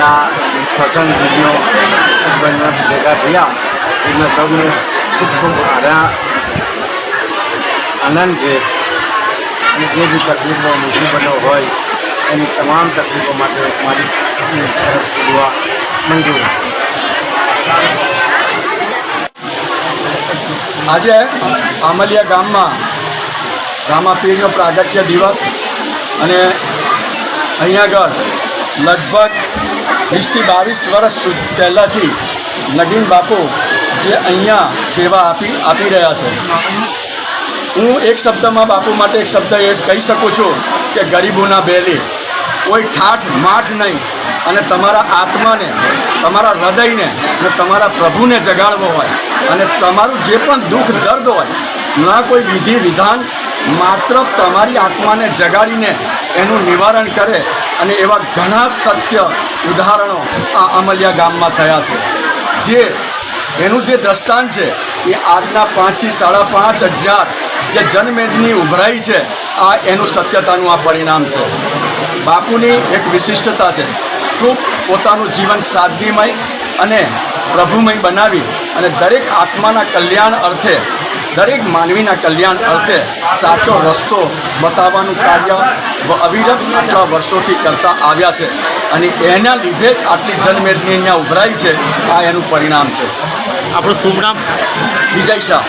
આ પ્રસંગ વીડિયો બનવા ભેગા થયા. એમને સૌને ખૂબ આનંદ છે. અને જે બી તકલીફો, મુસીબતો હોય, એની તમામ તકલીફો માટે મારી તરફથી દુઆ મંજૂર આજે આમલિયા ગામમાં રામાપીરનો પ્રાગટ્ય દિવસ અને અહીંયા આગળ લગભગ વીસથી બાવીસ વર્ષ પહેલાંથી નગીન બાપુ જે અહીંયા સેવા આપી આપી રહ્યા છે. હું એક શબ્દમાં બાપુ માટે એક શબ્દ એ કહી શકું છું કે ગરીબોના બેલી. કોઈ ઠાઠ, માઠ નહીં. અને તમારા આત્માને, તમારા હૃદયને અને તમારા પ્રભુને જગાડવો હોય અને તમારું જે પણ દુઃખ, દર્દ હોય, ના કોઈ વિધિ, વિધાન માત્ર તમારી આત્માને જગાડીને એનું નિવારણ કરે અને એવા ઘણા સત્ય ઉદાહરણો આ અમલિયા ગામમાં થયા છે. જે એનું જે દ્રષ્ટાંત છે, એ આજના પાંચથી સાડા પાંચ હજાર જે જનમેદની ઉભરાઈ છે, આ એનું સત્યતાનું આ પરિણામ છે. બાપુની એક વિશિષ્ટતા છે, ખૂબ પોતાનું જીવન સાદગીમય અને પ્રભુમય બનાવી અને દરેક આત્માના કલ્યાણ અર્થે દરેક માનવીના કલ્યાણ અર્થે સાચો રસ્તો બતાવવાનું કાર્ય અવિરત આટલા વર્ષોથી કરતા આવ્યા છે અને એના લીધે જ આટલી જનમેદની અહીંયા ઉભરાઈ છે. આ એનું પરિણામ છે. આપણું શુભ નામ? વિજય શાહ.